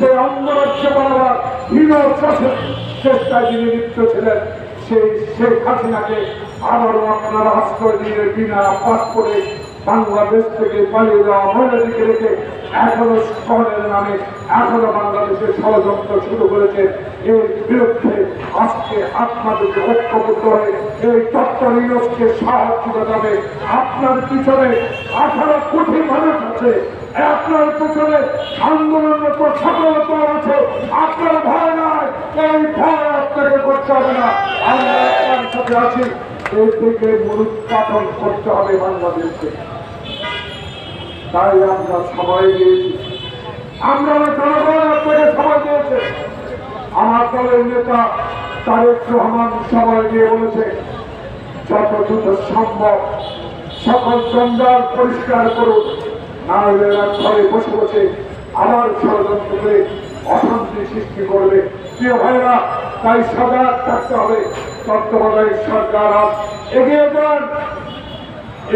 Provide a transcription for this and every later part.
সেই অঙ্গরাজ্য বানাবার হীন চেষ্টায় যিনি লিপ্ত ছিলেন, সেই শেখ হাসিনাকে আবারও আপনারা আশ্রয় দিয়ে বিনা পাসপোর্টে বাংলাদেশ থেকে পালিয়ে যাওয়া মহিলাদেরকে রেখে এখনও শহরের নামে এখনও বাংলাদেশে ষড়যন্ত্র শুরু করেছে। এর বিরুদ্ধে আজকে আপনাদেরকে ঐক্যবদ্ধ হয়ে এই নিরসকে সাহায্য হবে আপনার পিছনে আঠারো কোটি মানুষ আছে। আপনার পিছনে আন্দোলনরত আপনার ভয় করতে হবে না। আমরা সাথে আছি, এই থেকে মূলোৎপাটন করতে হবে বাংলাদেশকে। তাই আমরা সময় দিয়েছি আমরা জনগণ আপনাকে সময় দিয়েছে। আমার দলের নেতা তারেক রহমান সময় দিয়ে বলেছে যত দ্রুত সম্ভব সকল জঞ্জাল পরিষ্কার করুন না হলে ঘরে বসে বসে আবার ষড়যন্ত্র অশান্তি সৃষ্টি করবে। প্রিয় ভাইরা তাই সজাগ থাকতে হবে। তত্ত্বাবধায়ক সরকার এগিয়ে যান।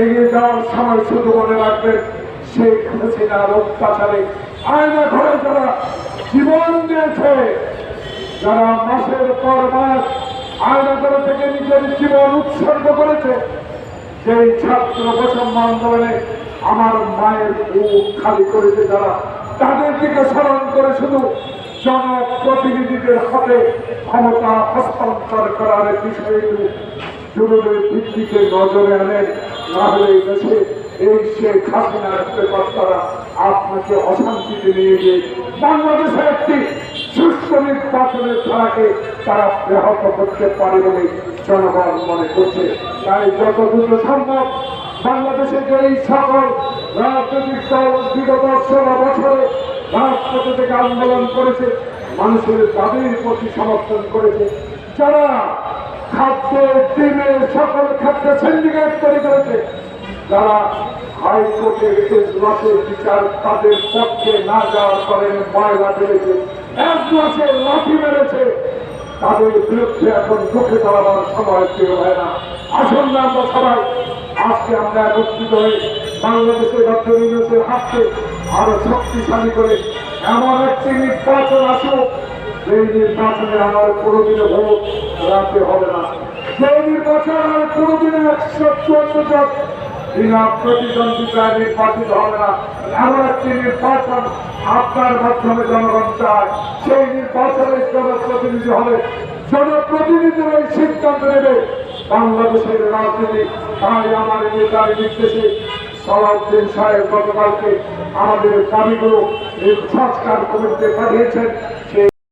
এগিয়ে যাওয়ার সময় শুধু মনে রাখবেন, শেখ হাসিনার অত্যাচারে আয়না ঘরে যারা জীবন দিয়েছে, যারা মাসের পর মাস আয়না ঘরে থেকে নিজের জীবন উৎসর্গ করেছে সেই ছাত্র বৈষম্য আন্দোলনে আমার মায়ের বুক খালি করেছে যারা তাদের দিকে স্মরণ করে শুধু জনপ্রতিনিধিদের হাতে ক্ষমতা হস্তান্তর করার বিষয়টি জরুরি ভিত্তিতে নজরে আনেন না হলে দেশে এই শেখ হাসিনার কর্তারা আপনাকে অশান্তিতে নিয়ে গিয়ে বাংলাদেশের একটি সুস্থ নির্বাচনের ধারাকে তারা ব্যাহত করতে পারে বলে জনগণ মনে করছে। তাই যত দ্রুত সম্ভব বাংলাদেশে যে এই সকল রাজনৈতিক দল বিগত ষোলো বছরে রাজপথে থেকে আন্দোলন করেছে, মানুষের দাবির প্রতি সমর্থন করেছে। যারা খাদ্য ডিমে সকল খাদ্য সিন্ডিকেট তৈরি করেছে যারা হাইকোর্টের মাসের বিচার তাদের পক্ষে না যাওয়ার কারণে ময়লা ফেলেছে এক মাসে লাঠি মেরেছে। তাদের বিরুদ্ধে এখন চোখে দাঁড়াবার সময় কেউ হয় না। আসুন না আমরা সবাই। আজকে আমরা একত্রিত হয়ে বাংলাদেশের ডক্টর হাতকে আরও শক্তিশালী করে এমন একটি নির্বাচন আসুক সেই নির্বাচনে আমার কোনোদিনও ভোট রাখতে হবে না। সেই নির্বাচন আমার কোনোদিনও একশো চুয়ান্ন বিনা প্রতিদ্বন্দ্বিতায় নির্বাচিত হবে এমন একটি নির্বাচন আপনার মাধ্যমে জনগণ চায়। সেই নির্বাচনের জনপ্রতিনিধি হবে জনপ্রতিনিধিরা এই সিদ্ধান্ত নেবে। বাংলাদেশের রাজনীতি, তাই আমার নেতার নির্দেশে সলাউদ্দিন সাহেব গতকালকে আমাদের দাবিগুলো সংস্কার কমিটিতে পাঠিয়েছেন। সেই